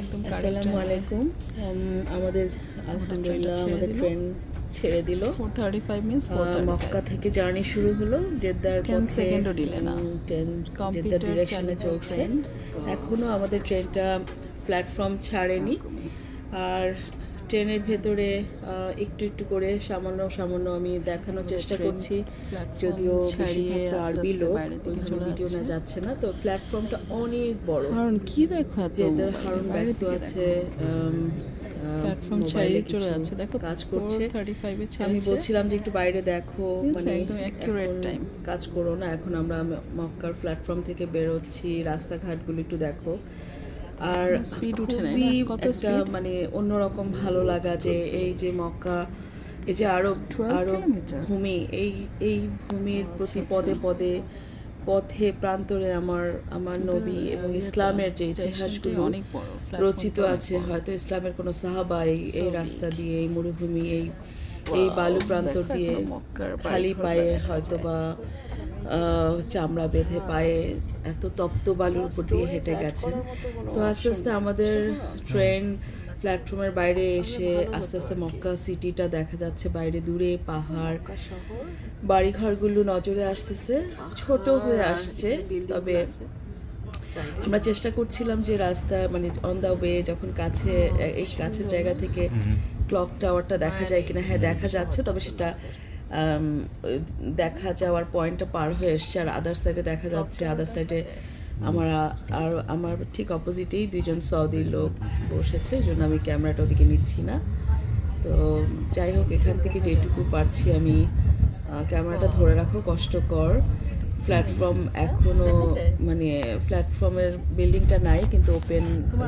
একদম আসসালামু আলাইকুম আমাদের আলহামদুলিল্লাহ আমাদের। ট্রেন ছেড়ে দিল। Four thirty five minutes Mecca থেকে জার্নি শুরু হলো জেদ্দার 10 পথে সেকেন্ডও delay না। ট্রেন জেদ্দার ডিরেকশনে চলছে। এখনও আমাদের ট্রেনটা প্ল্যাটফর্ম ছাড়েনি। আর ট্রেনের ভেতরে একটু একটু করে সামান্য সামান্য আমি দেখানোর চেষ্টা করছি। যদিও আরবি লোক ভিডিও না যাচ্ছে। না। তো প্ল্যাটফর্মটা অনেক বড়। কারণ কি দেখো জেদ্দার মোবাইল? ব্যস্ত আছে প্ল্যাটফর্ম ছাড়িয়ে চলে যাচ্ছে। দেখো কাজ করছে। আমি বলছিলাম যে একটু বাইরে দেখো মানে time. কাজ করো না। এখন আমরা মক্কার প্ল্যাটফর্ম থেকে বেরোচ্ছি রাস্তাঘাটগুলো একটু দেখো। আর? খুবই একটা মানে অন্যরকম ভালো লাগা যে এই যে মক্কা এই যে আরব 12 আরব ভূমি এই এই ভূমির আচ্ছা, প্রতি আচ্ছা। পদে পদে পথে প্রান্তরে আমার আমার নবী এবং ইসলামের যে ইতিহাসগুলো রচিত আছে হয়তো ইসলামের কোনো সাহাবা এই এই রাস্তা দিয়ে এই মরুভূমি এই এই বালু প্রান্তর দেখো দিয়ে খালি পায়ে হয়তো বা চামড়া বেঁধে পায়ে এত তপ্ত বালুর উপর দিয়ে হেঁটে গেছেন। তো আস্তে আস্তে আমাদের ট্রেন প্ল্যাটফর্মের বাইরে এসে আস্তে আস্তে মক্কা সিটিটা দেখা যাচ্ছে বাইরে দূরে পাহাড়। বাড়িঘরগুলো নজরে আসতেছে ছোট হয়ে আসছে তবে আমরা চেষ্টা করছিলাম যে রাস্তা মানে অন দ্য ওয়ে যখন কাছে এই কাছের জায়গা থেকে ক্লক টাওয়ারটা দেখা যায় কিনা হ্যাঁ দেখা যাচ্ছে তবে সেটা দেখা যাওয়ার পয়েন্টটা পার হয়ে এসছে আর আদার সাইডে দেখা যাচ্ছে আদার সাইডে আমার আর আমার ঠিক অপোজিটেই দুইজন সৌদি লোক বসেছে এই জন্য আমি ক্যামেরাটা ওদিকে নিচ্ছি না। তো যাই হোক এখান থেকে যেটুকু পারছি আমি ক্যামেরাটা ধরে রাখো কষ্টকর। প্ল্যাটফর্ম এখনও মানে প্ল্যাটফর্মের বিল্ডিংটা নাই কিন্তু ওপেন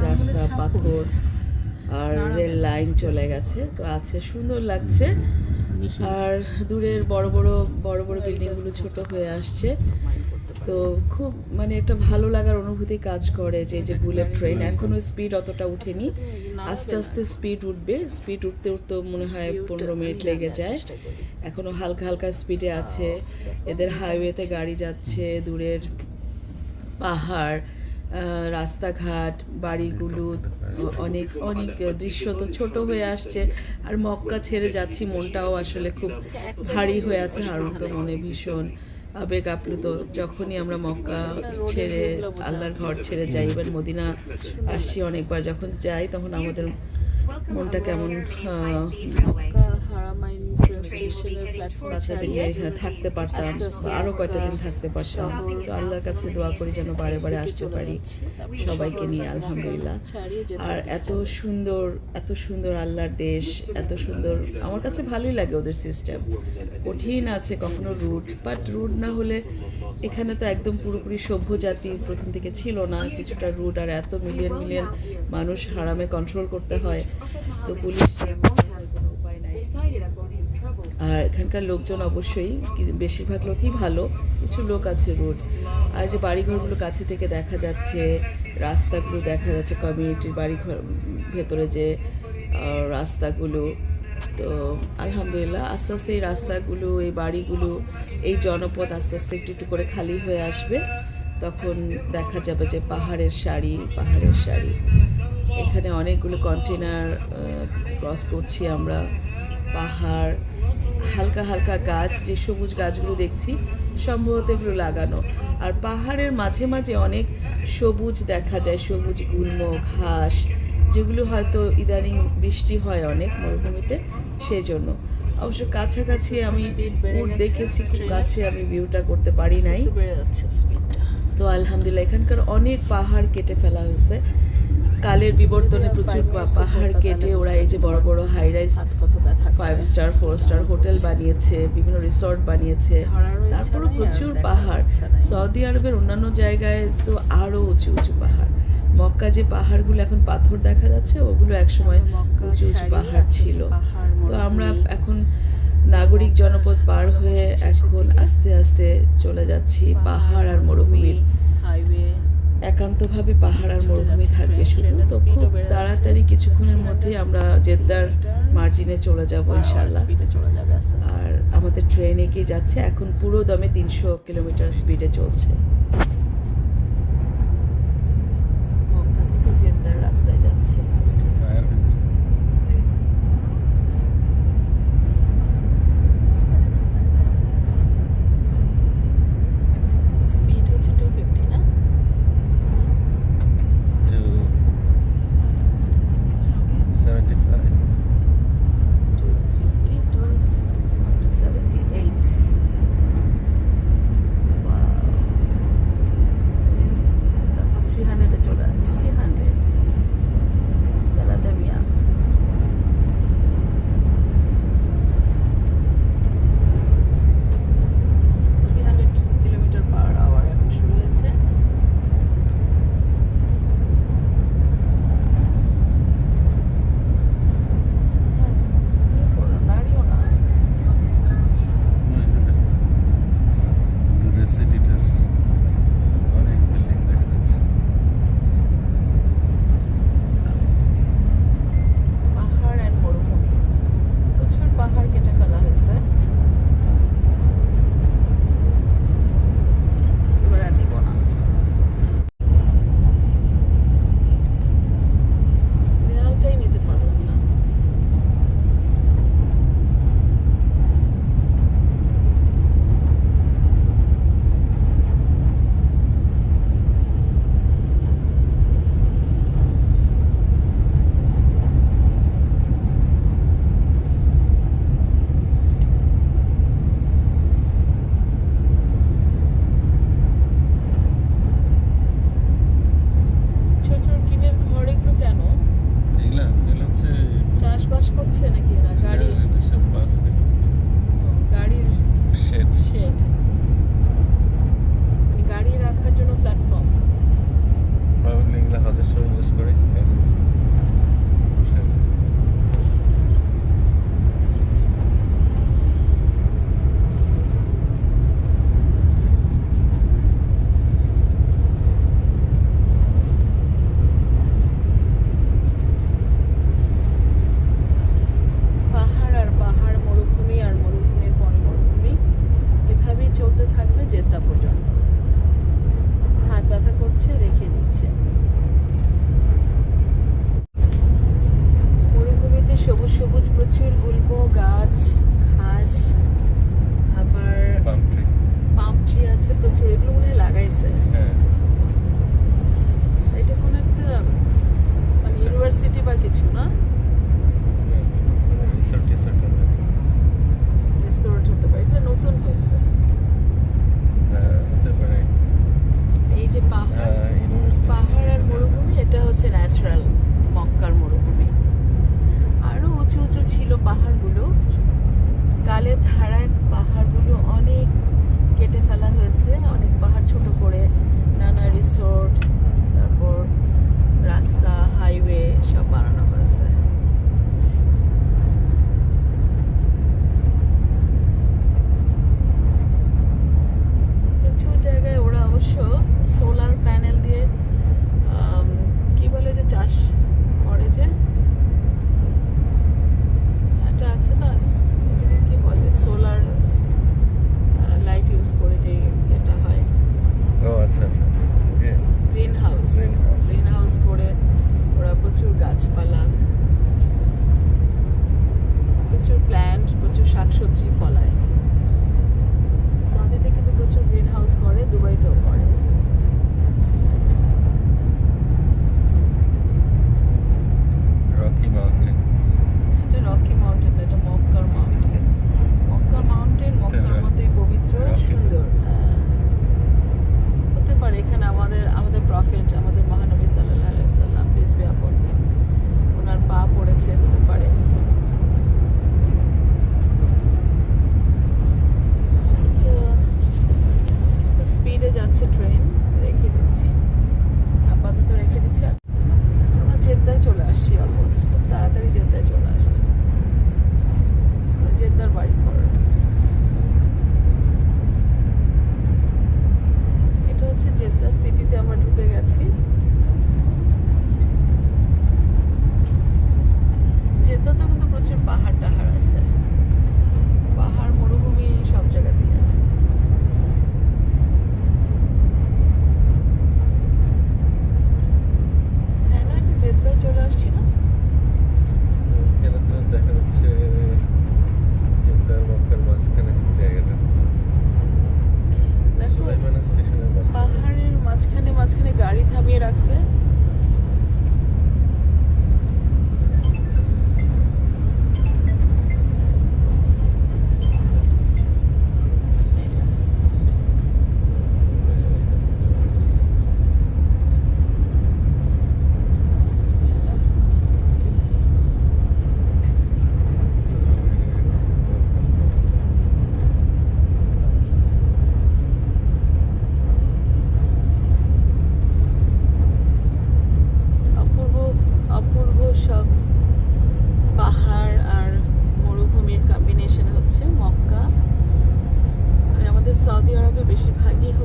রাস্তা পাথর আর রেল লাইন চলে গেছে তো আছে সুন্দর লাগছে। আর দূরের বড় বড় বড় বড় বিল্ডিংগুলো ছোট হয়ে আসছে। তো খুব মানে একটা ভালো লাগার অনুভূতি কাজ করে যে যে বুলেট ট্রেন এখনও স্পিড অতটা উঠেনি। আস্তে আস্তে স্পিড উঠবে। স্পিড উঠতে উঠতে মনে হয় পনেরো মিনিট লেগে যায়। এখনও হালকা হালকা স্পিডে আছে। এদের হাইওয়েতে গাড়ি যাচ্ছে দূরের পাহাড় রাস্তাঘাট বাড়িগুলো অনেক অনেক দৃশ্য তো ছোট হয়ে আসছে। আর মক্কা ছেড়ে যাচ্ছি মনটাও আসলে খুব ভারী হয়ে আছে হারুন তো মনে ভীষণ আবেগ আপ্লুত। যখনই আমরা মক্কা ছেড়ে আল্লাহর ঘর ছেড়ে যাই এবার মদিনা আসছি অনেকবার যখন যাই তখন আমাদের মনটা কেমন বাচ্চাদের নিয়ে এখানে থাকতে পারতাম। কয়টা দিন থাকতে পারতাম। তো আল্লাহর কাছে দোয়া করি যেন বারে বারে আসতে পারি। সবাইকে নিয়ে আলহামদুলিল্লাহ। আর এত সুন্দর এত সুন্দর আল্লাহর দেশ এত সুন্দর আমার কাছে ভালোই লাগে ওদের সিস্টেম কঠিন আছে কখনো রুট বাট রুট না হলে এখানে তো একদম পুরোপুরি সভ্য জাতি প্রথম থেকে ছিল না। কিছুটা রুট আর এত মিলিয়ন মিলিয়ন মানুষ হারামে কন্ট্রোল করতে হয়। তো পুলিশ এখানকার লোকজন অবশ্যই বেশিরভাগ লোকই ভালো, কিছু লোক আছে রোড। আর যে বাড়িঘরগুলো কাছে থেকে দেখা যাচ্ছে, রাস্তাগুলো দেখা যাচ্ছে কমিউনিটির বাড়িঘর ভেতরে যে রাস্তাগুলো, তো আলহামদুলিল্লাহ আস্তে আস্তে এই রাস্তাগুলো, এই বাড়িগুলো, এই জনপদ আস্তে আস্তে একটু একটু করে খালি হয়ে আসবে। তখন দেখা যাবে যে পাহাড়ের শাড়ি পাহাড়ের শাড়ি এখানে অনেকগুলো কন্টেনার ক্রস করছি আমরা। পাহাড়, হালকা হালকা গাছ, যে সবুজ গাছগুলো দেখছি, সম্ভবত এগুলো লাগানো। আর পাহাড়ের মাঝে মাঝে অনেক সবুজ দেখা যায়, সবুজ গুল্ম ঘাস যেগুলো হয়তো ইদানিং বৃষ্টি হয় অনেক মরুভূমিতে সেই জন্য অবশ্য কাছাকাছি আমি উট দেখেছি, খুব কাছে আমি ভিউটা করতে পারি নাই। তো আলহামদুলিল্লাহ, এখানকার অনেক পাহাড় কেটে ফেলা হয়েছে। কালের বিবর্তনে প্রচুর পাহাড় কেটে ওরা এই যে বড় বড় high rise five star four star hotel বানিয়েছে বিভিন্ন রিসর্ট বানিয়েছে। তারপরও প্রচুর পাহাড়। সৌদি আরবের অন্যান্য জায়গায় তো আরও উঁচু উঁচু পাহাড়। মক্কা যে পাহাড়গুলো এখন পাথর দেখা যাচ্ছে ওগুলো একসময় উঁচু উঁচু পাহাড় ছিল। তো আমরা এখন নাগরিক জনপদ পার হয়ে এখন আস্তে আস্তে চলে যাচ্ছি পাহাড় আর মরুভূমির। হাইওয়ে একান্তভাবে পাহাড় আর মরুভূমি থাকবে শুধু তো খুব তাড়াতাড়ি কিছুক্ষণের মধ্যে আমরা জেদ্দার মার্জিনে চলে যাব ইনশাল্লাহ আস্তে আস্তে। আর আমাদের ট্রেন এগিয়ে যাচ্ছে? এখন পুরো দমে তিনশো কিলোমিটার স্পিডে চলছে।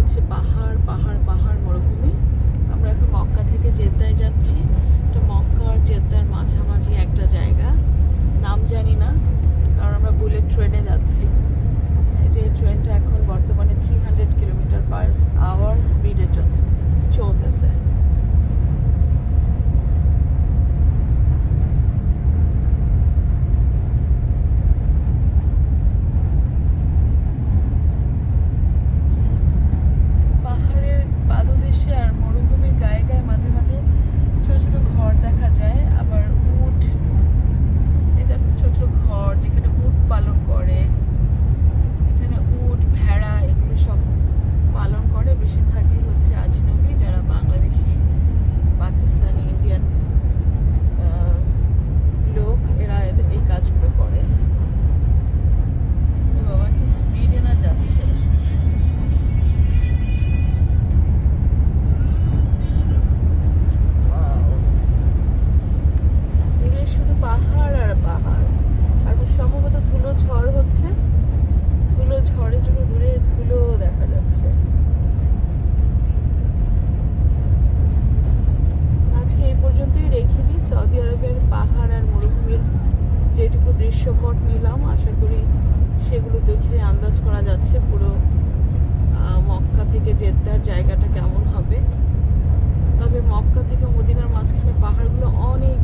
হচ্ছে পাহাড় পাহাড় পাহাড় মরুভূমি।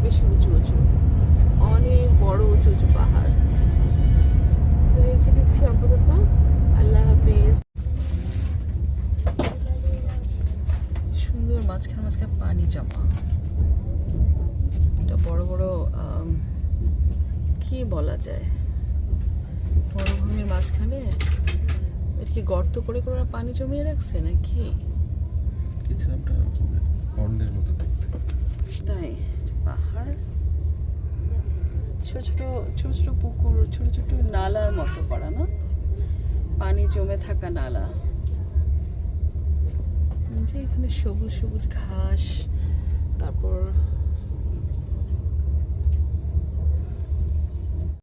বেশি উঁচু উঁচু অনেক বড় উঁচু উঁচু পাহাড়। রেখে দিচ্ছি আপাতত। আল্লাহ হাফিজ। সুন্দর মাঝখানে মাঝখানে পানি জমা। এটা বড় বড় কি বলা যায়? মরুভূমির মাঝখানে? এটা কি গর্ত করে করে পানি জমিয়ে রাখছে নাকি? কিছু একটা মতো দেখতে। তাই? পাহাড়? ছোট ছোট ছোট ছোট পুকুর, ছোট ছোট নালার মতো করা, না? পানি জমে থাকা নালা। যে এখানে সবুজ সবুজ ঘাস